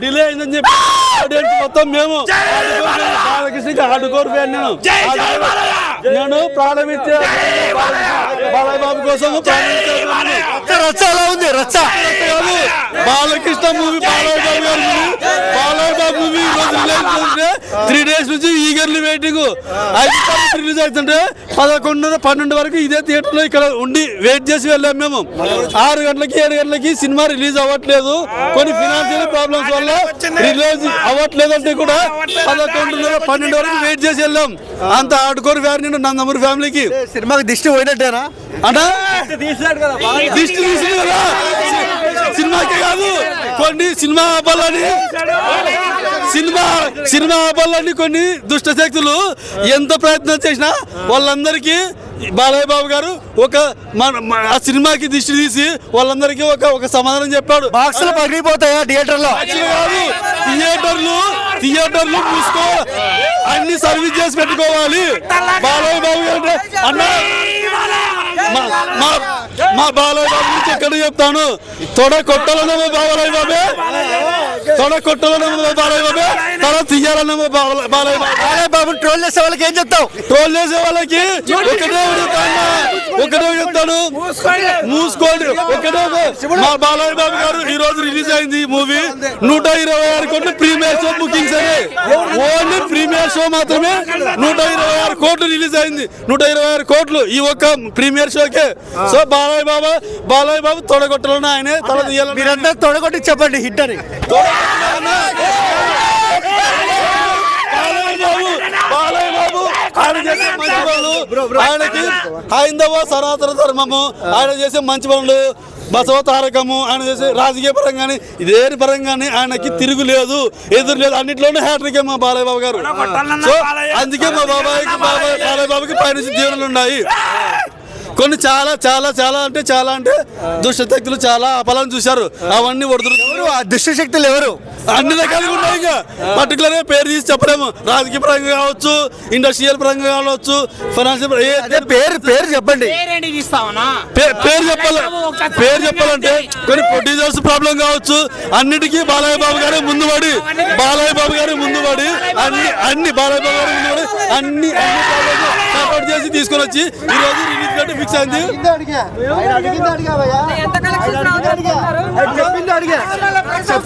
Delay అయిందని చెప్పి audience మొత్తం మేము బాలకృష్ణకి ఫ్యాన్ నేను. నేను ప్రారంభించే బాలయ్య! బాబు కోసం రచ్చ ఉంది? రచ్చ! బాలకృష్ణ మూవీ బాలయ్య బాబు గారి త్రీ డేస్ నుంచి ఈగర్లీ వెయిటింగ్ రిలీజ్ అవుతుంటే పదకొండున్నర పన్నెండు వరకు ఇదే థియేటర్లో ఇక్కడ ఉండి వెయిట్ చేసి వెళ్ళాం మేము. ఆరు గంటలకి ఏడు గంటలకి సినిమా రిలీజ్ అవ్వట్లేదు. కొన్ని ఫినాన్షియల్ ప్రాబ్లమ్స్ వల్ల రిలీజ్ అవ్వట్లేదు అంటే కూడా పదకొండున్నర పన్నెండు వరకు వెయిట్ చేసి వెళ్ళాం. అంత ఆడుకోరు ఫ్యాన్ నేను నందమూరి ఫ్యామిలీకి సినిమాకి దిష్టి పోయినట్టేనా? అంటే దిష్టి తీసింది కదా సినిమాకే కాదు కొన్ని సినిమా అబ్బాలని సినిమా అబ్బాలని కొన్ని దుష్ట శక్తులు ఎంత ప్రయత్నం చేసినా వాళ్ళందరికీ బాలయ్య బాబు గారు ఒక మన ఆ సినిమాకి దిష్టి తీసి వాళ్ళందరికీ ఒక ఒక సమాధానం చెప్పాడు. బాక్సులు పగిలిపోతాయా థియేటర్లో యాక్చువల్ కాదు థియేటర్లు థియేటర్లు మూసుకో. అన్ని సర్వీస్ చేసి పెట్టుకోవాలి. బాలయ్య బాబు గారు అన్న మా- మా బాలయ్య బాబు గురించి ఎక్కడ చెప్తాను? తొడ కొట్టాలన్న మా బాలయ్య బాబే. తొడ కొట్టాలన్న మా బాలయ్య బాబే. బాలయ్య బాబు. ట్రోల్ చేసే వాళ్ళకి ఏం చెప్తావు? ట్రోల్ చేసే వాళ్ళకి ఒకటే ఒకటే చెప్తాను. మూసుకోండి. ఒకటే బాలయ్య బాబు గారు ఈ రోజు రిలీజ్ అయింది మూవీ నూట ఇరవై ఆరు కోట్లు ప్రీమియర్ షో బుకింగ్స్ అని. ఓన్లీ ప్రీమియర్ షో మాత్రమే నూట ఇరవై ఆరు కోట్లు రిలీజ్ అయింది. నూట ఇరవై ఆరు కోట్లు ఈ ఒక్క ప్రీమియర్ షోకే. సో బాలయ్య బాబా బాలయ్య బాబు తొడగొట్టాలని ఆయనే తల మీరంతా తొడగొట్టి చెప్పండి హిట్ అని బాలయ్య బాబు బాలయ్య బాబు ఆయన చేసే మంచి పనులు. ఆయనకి హైందవ సనాతన ధర్మము. ఆయన చేసే మంచి పనులు బసవ తారకము ఆయన చేసే రాజకీయ పరంగాని ఇదేని పరంగాని ఆయనకి తిరుగులేదు ఎదురు లేదు. అన్నింటిలోనూ హ్యాట్రికే మా బాలయ్య బాబు గారు సో అందుకే మా బాబాయ్కి బాబాయ్ బాలయ్య. బాబుకి పైనుంచి దీవెనలు ఉన్నాయి. కొన్ని చాలా చాలా చాలా అంటే చాలా అంటే దుష్టశక్తులు చాలా అపలాన్ని చూశారు. అవన్నీ ఎవరు? ఆ దుష్ట శక్తులు ఎవరు? అన్ని రకాలుగా ఉన్నాయి ఇంకా. పర్టికులర్గా పేరు తీసి చెప్పలేము. రాజకీయ పరంగా కావచ్చు ఇండస్ట్రియల్ పరంగా కావచ్చు ఫైనాన్షియల్ పేరు పేరు చెప్పండి. పేరు చెప్పాలి పేరు చెప్పాలంటే కొన్ని ప్రొడ్యూసర్స్ ప్రాబ్లం కావచ్చు. అన్నిటికీ బాలయ్య బాబు గారే ముందు పడి. బాలయ్య బాబు గారే ముందు పడి. అన్ని అన్ని బాలయ్య బాబు గారు ముందు పడి. అన్ని సపోర్ట్ చేసి తీసుకొని వచ్చి ఈ రోజు రిలీజ్ ఫిక్స్ అయింది. ఎంత కలెక్షన్ రావచ్చు అనుకుంటున్నారు?